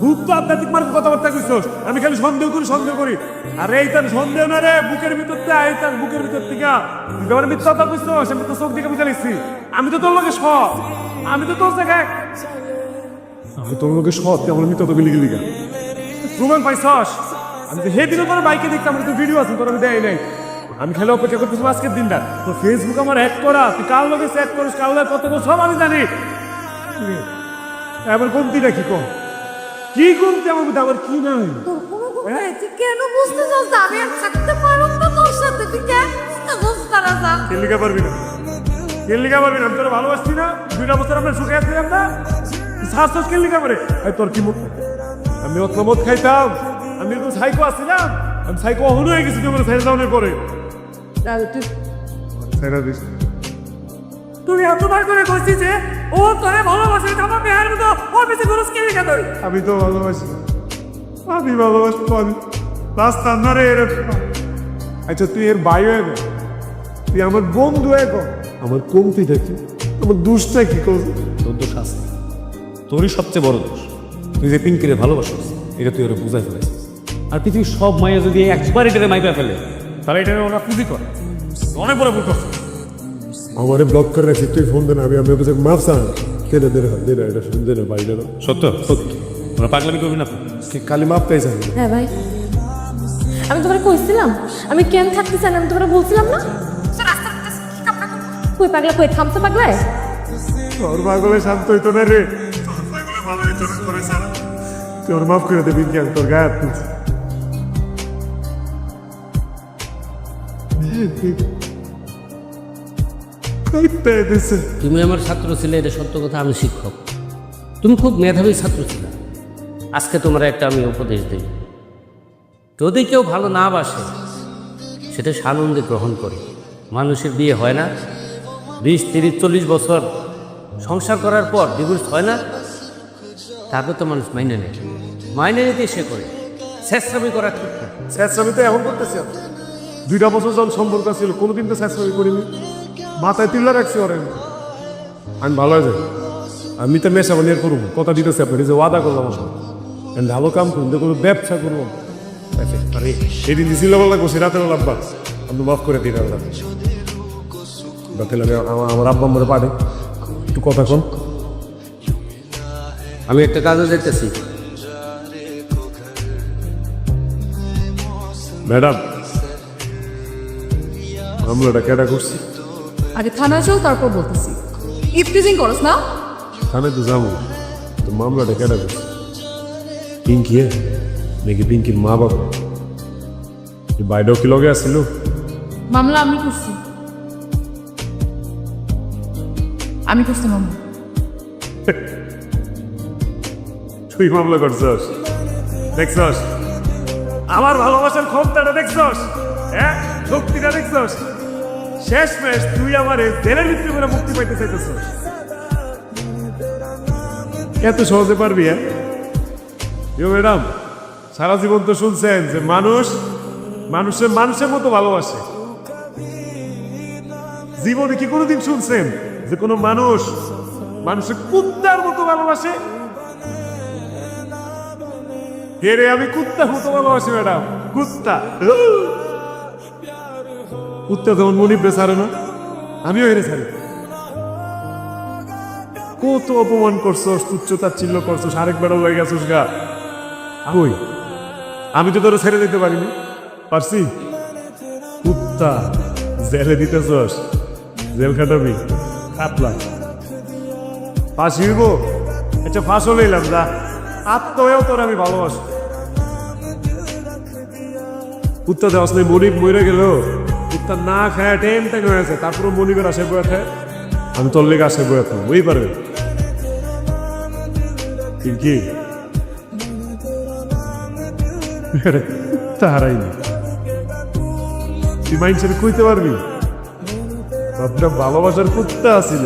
খুব তো আধ্যাত্মিক মার্গে কথাবার্তা কইছস। আমি খালি সন্দেহ করি সন্দেহ করি। আর এই তার সন্দেহ না রে, বুকের ভিতর থেকে, এই তার বুকের ভিতর থেকে। তুই আমার মিথ্যা কথা কইছস, আমি তো চোখ দিকে বুঝে আমি তো তোর লগে সৎ। আমি তো তোর জায়গায় আমি তোর লগে সৎ, তুই মিথ্যা তো বিলি গেলি প্রমাণ পাইছস? আমি তো সেদিনও তোর বাইকে দেখতাম তো ভিডিও আছে, তোর আমি দেয় নাই। আমি খালি অপেক্ষা করতেছি আজকের দিনটা তো ফেসবুক আমার অ্যাড করা, তুই কার লগে সেট করিস, কার লগে কত কত সব আমি জানি। এবার কমতিটা কি কম? কি কমতি আমার আবার কি নাই? তুই কেন বুঝতে চাস আমি আর থাকতে পারব না তোর সাথে। তুই কেন বুঝতে চাস তারা যা কেলিকা পারবি না। কেলিকা পারবি না। আমি তোর ভালোবাসছি না। দুইটা বছর আমরা সুখে আসছিলাম না শ্বাস শ্বাস কেলিকা পারে তোর কি মত? আমি অত মত খাইতাম। আমি তো সাইকো আসছিলাম আমি সাইকো অহন হয়ে গেছি তোমার সাইড ডাউনের পরে। সাইডা দিস তুমি এতবার করে কইছি যে ও তোরে ভালোবাসে আমার মেয়ের মতো ওর বেশি খরচ কে তুই আমি তো ভালোবাসি। আমি ভালোবাসি আমি। রাস্তা না রে আচ্ছা তুই এর বাইরে গো তুই আমার বন্ধু গো আমার কমতি দেখি। আমার দুষ্টা কি কর তোর দোষ আছে। তোরই সবচেয়ে বড় দোষ। তুই যে পিঙ্কিরে ভালোবাসিস এটা তুই ওরা বুঝাই ফেলেছিস আর পৃথিবীর সব মাইয়া যদি একবার এটারে মাইপা ফেলে তাহলে এটা ওরা পুঁজি কর। অনেক বড় ভুল করছে। আমারে ব্লক করে রাখছি তুই ফোন দে না আমি আমি বলছি মাফ চান দে না দে না দে না এটা শুনতে না বাড়ি না। সত্য? সত্য। ওরা পাগলামি করবি না তো। খালি মাফ পেয়েছে হ্যাঁ ভাই। আমি তোমার কইছিলাম আমি কেন থাকতে চাই না আমি তোমার বলছিলাম না। কই পাগলা কই থামতে পাগলায়। তোর পাগলে শান্ত হইতো না রে। তোর পাগলে ভালো হইতো না করে সারা মাফ করে দেবি কি আমি তোর গায়ে হাত তুমি আমার ছাত্র ছিলে এটা সত্য কথা আমি শিক্ষক। তুমি খুব মেধাবী ছাত্র ছিলে। আজকে তোমার একটা আমি উপদেশ দিই। যদি কেউ ভালো না বাসে সেটা সানন্দে গ্রহণ করে। মানুষের বিয়ে হয় না। বিশ তিরিশ চল্লিশ বছর সংসার করার পর ডিভোর্স হয় না তারপর তো মানুষ মাইনে নেয়। মাইনে নিতে সে করে। শেষরামি করা ঠিক না তো এখন করতেছি। দুইটা বছর যখন সম্পর্ক ছিল কোনোদিন তো স্যাঁচরামি করিনি। মাথায় তুলে রাখছি ওরে। আমি। আমি ভালো যাই আমি তো নেশা বানিয়ে করব। কথা দিতেছি আপনি যে ওয়াদা করলাম আমার। আমি ভালো কাম করুন যে কোনো ব্যবসা করব। আচ্ছা, আরে সেদিন দিছিল বলা করছি রাতের বেলা আব্বা। আপনি মাফ করে আল্লাহ। বা তাহলে আমার- আমার আব্বা মরে পারে একটু কথা কম আমি একটা কাজে যেতেছি ম্যাডাম মামলাটা কেটা করছি? আগে থানায় চল তারপর বলতেছি। ইফটিজিং করস না? থানায় তো যাব। তো মামলাটা কেটা করছি? পিঙ্কি এ? নাকি পিঙ্কির মা বাবা? এই বাইরেও কি লগে আসছিল মামলা আমি করছি। আমি করছি মামলা। তুই মামলা করছস? দেখছস? আমার ভালোবাসার ক্ষমতাটা দেখছস? হ্যাঁ? শক্তিটা দেখছস? শেষ ম্যাচ তুই আমার জেলের ভিতরে করে মুক্তি পাইতে চাইতেছস এত সহজে পারবি হ্যাঁ? ম্যাডাম, সারা জীবন তো শুনছেন যে মানুষ মানুষের মানুষের মতো ভালোবাসে। জীবনে কি কোনোদিন শুনছেন যে কোনো মানুষ মানুষের কুত্তার মতো ভালোবাসে? কে রে, আমি কুত্তা মতো ভালোবাসি, ম্যাডাম, কুত্তা। কুত্তা যেমন মনিবরে ছাড়ে না? আমিও হেরে ছাড়ি কত অপমান করছস তুচ্ছ তাচ্ছিল্য করছস আরেক বেড়া হয়ে গেছস গা। কই? আমি তো তোরা ছেড়ে দিতে পারিনি। পারছি? কুত্তা, জেলে দিতেছস। জেল খাটাবি। কাটলা ফাঁসি হইব? আচ্ছা ফাঁসও লইলাম, যা। আত্মহয়েও তোর আমি ভালোবাসি। কুত্তা দেওয়াস নেই, মনিব মরে গেল। কুত্তা না খায় টেন টেন হয়েছে তারপরে মনিবের আসে বয়ে খায় আমি তোর লেগে আসে বয়ে খাব বুঝতে পারবে? কি তাহারাই না। তুই মাইন্ড সেট কইতে পারবি? ভাবটা ভালোবাসার কুত্তা আছিল